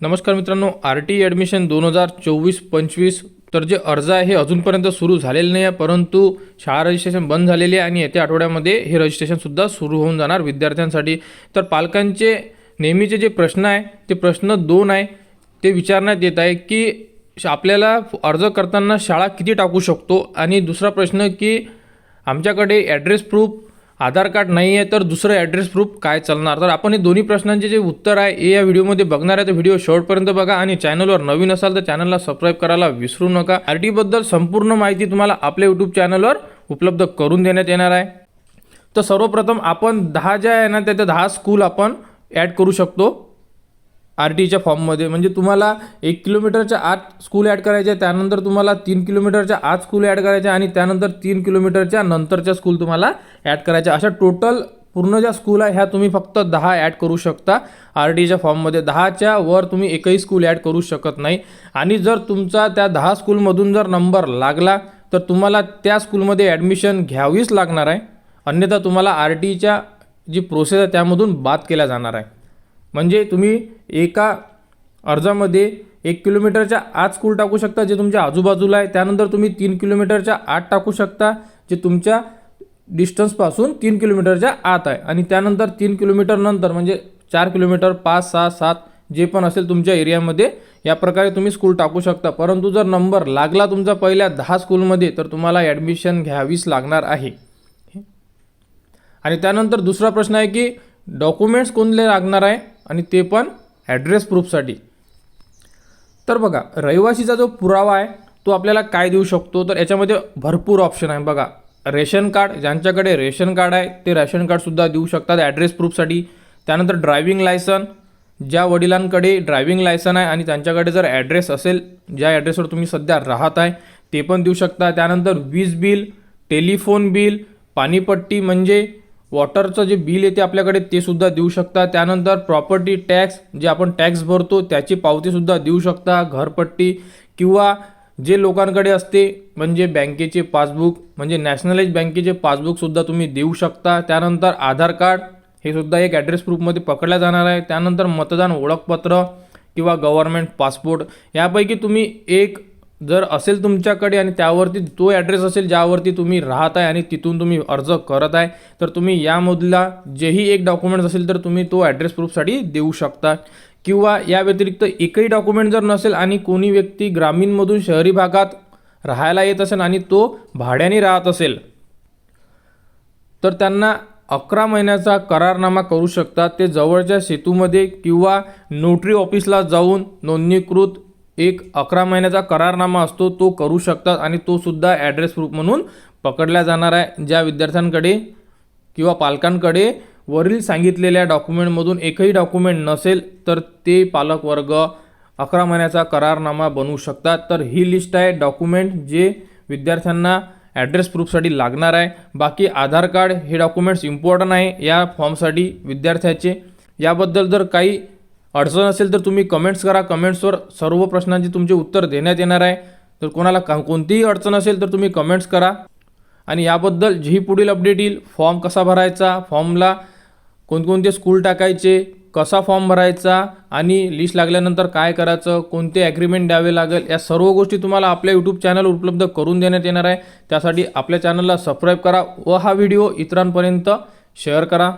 नमस्कार मित्रांनो R T admission दोन हजार चोवीस पंचवीस तर जे अर्ज आहे हे अजूनपर्यंत सुरू झालेले नाही आहे परंतु शाळा रजिस्ट्रेशन बंद झालेली आहे आणि येत्या आठवड्यामध्ये हे रजिस्ट्रेशनसुद्धा सुरू होऊन जाणार विद्यार्थ्यांसाठी. तर पालकांचे नेहमीचे जे प्रश्न आहे ते प्रश्न दोन आहे ते विचारण्यात येत आहे की श- आपल्याला अर्ज करताना शाळा किती टाकू शकतो? आणि दुसरा प्रश्न की आमच्याकडे ॲड्रेस प्रूफ आधार कार्ड नाही आहे तर दुसरं ॲड्रेस प्रूफ काय चालणार? तर आपण हे दोन्ही प्रश्नांचे जे उत्तर आहे हे या व्हिडिओमध्ये बघणार आहे. तर व्हिडिओ शेवटपर्यंत बघा आणि चॅनलवर नवीन असाल तर चॅनलला सबस्क्राईब करायला विसरू नका. आर टीबद्दल संपूर्ण माहिती तुम्हाला आपल्या यूट्यूब चॅनलवर उपलब्ध करून देण्यात येणार आहे. तर सर्वप्रथम आपण दहा ज्या आहे ना त्या त्या दहा स्कूल आपण ॲड करू शकतो. आर टीच्या फॉर्ममध्ये. म्हणजे तुम्हाला एक किलोमीटरच्या आत स्कूल ॲड करायचे आहे त्यानंतर तुम्हाला तीन किलोमीटरच्या आत स्कूल ॲड करायचे आणि त्यानंतर तीन किलोमीटरच्या नंतरच्या स्कूल तुम्हाला ॲड करायच्या अशा टोटल पूर्ण ज्या स्कूल आहे ह्या तुम्ही फक्त दहा ॲड करू शकता आर टीच्या फॉर्ममध्ये. दहाच्या वर तुम्ही एकही स्कूल ॲड करू शकत नाही. आणि जर तुमचा त्या दहा स्कूलमधून जर नंबर लागला तर तुम्हाला त्या स्कूलमध्ये ॲडमिशन घ्यावीच लागणार आहे. अन्यथा तुम्हाला आर टीच्या जी प्रोसेस आहे त्यामधून बाद केल्या जाणार आहे. म्हणजे तुम्ही एका अर्जामध्ये एक किलोमीटरच्या आत स्कूल टाकू शकता जे तुमच्या आजूबाजूला आहे. त्यानंतर तुम्ही तीन किलोमीटरच्या आत टाकू शकता जे तुमच्या डिस्टन्सपासून तीन किलोमीटरच्या आत आहे. आणि त्यानंतर तीन किलोमीटर नंतर म्हणजे चार किलोमीटर पाच सहा सात जे पण असेल तुमच्या एरियामध्ये या प्रकारे तुम्ही स्कूल टाकू शकता. परंतु जर नंबर लागला तुमचा पहिल्या दहा स्कूलमध्ये तर तुम्हाला ॲडमिशन घ्यावीच लागणार आहे. आणि त्यानंतर दुसरा प्रश्न आहे की डॉक्युमेंट्स कोणले लागणार आहे आणि ते पण ॲड्रेस प्रूफसाठी तर बघा रहिवासीचा जो पुरावा आहे तो आपल्याला काय देऊ शकतो? तर याच्यामध्ये भरपूर ऑप्शन आहे. बघा रेशन कार्ड ज्यांच्याकडे रेशन कार्ड आहे ते रेशन कार्डसुद्धा देऊ शकतात ॲड्रेस प्रूफसाठी त्यानंतर ड्रायव्हिंग लायसन ज्या वडिलांकडे ड्रायव्हिंग लायसन आहे आणि त्यांच्याकडे जर ॲड्रेस असेल ज्या ॲड्रेसवर तुम्ही सध्या राहत आहे ते पण देऊ शकता. त्यानंतर वीज बिल टेलिफोन बिल पाणीपट्टी म्हणजे वॉटरचं जे बिल येते आपल्याकडे ते सुद्धा देऊ शकता. त्यानंतर प्रॉपर्टी टॅक्स जे आपण टॅक्स भरतो त्याची पावतीसुद्धा देऊ शकता. घरपट्टी किंवा जे लोकांकडे असते म्हणजे बँकेचे पासबुक म्हणजे नॅशनलाइज बँकेचे पासबुकसुद्धा तुम्ही देऊ शकता. त्यानंतर आधार कार्ड हे सुद्धा एक ॲड्रेस प्रूफमध्ये पकडल्या जाणार आहे. त्यानंतर मतदान ओळखपत्र किंवा गव्हर्नमेंट पासपोर्ट यापैकी तुम्ही एक जर असेल तुमच्याकडे आणि त्यावरती तो ॲड्रेस असेल ज्यावरती तुम्ही राहत आहे आणि तिथून तुम्ही अर्ज करत आहे तर तुम्ही यामधला जेही एक डॉक्युमेंट्स असेल तर तुम्ही तो ॲड्रेस प्रूफसाठी देऊ शकता. किंवा या व्यतिरिक्त एकही डॉक्युमेंट जर नसेल आणि कोणी व्यक्ती ग्रामीणमधून शहरी भागात राहायला येत असेल आणि तो भाड्याने राहत असेल तर त्यांना अकरा महिन्याचा करारनामा करू शकतात ते जवळच्या सेतूमध्ये किंवा नोटरी ऑफिसला जाऊन नोंदणीकृत एक अकरा महिन्याचा करारनामा असतो तो करू शकतात आणि तो सुद्धा ॲड्रेस प्रूफ म्हणून पकडला जाणार आहे. ज्या विद्यार्थ्यांकडे किंवा पालकांकडे वरील सांगितलेल्या डॉक्युमेंटमधून एकही डॉक्युमेंट नसेल तर ते पालक वर्ग अकरा महिन्याचा करारनामा बनवू शकतात. तर ही लिस्ट आहे डॉक्युमेंट जे विद्यार्थ्यांना ॲड्रेस प्रूफसाठी लागणार आहे. बाकी आधार कार्ड हे डॉक्युमेंट्स इम्पॉर्टंट आहे या फॉर्मसाठी विद्यार्थ्याचे. याबद्दल जर काही अडचण असेल तर तुम्ही कमेंट्स करा. कमेंट्सवर सर्व प्रश्नांची तुमचे उत्तर देण्यात येणार आहे. तर कोणाला का कोणतीही अडचण असेल तर तुम्ही कमेंट्स करा. आणि याबद्दल जी पुढील अपडेट येईल. फॉर्म कसा भरायचा? फॉर्मला कोणकोणते स्कूल टाकायचे? कसा फॉर्म भरायचा? आणि लिस्ट लागल्यानंतर काय करायचं? कोणते ॲग्रीमेंट द्यावे लागेल? या सर्व गोष्टी तुम्हाला आपल्या यूट्यूब चॅनल उपलब्ध करून देण्यात येणार आहे. त्यासाठी आपल्या चॅनलला सबस्क्राईब करा व हा व्हिडिओ इतरांपर्यंत शेअर करा.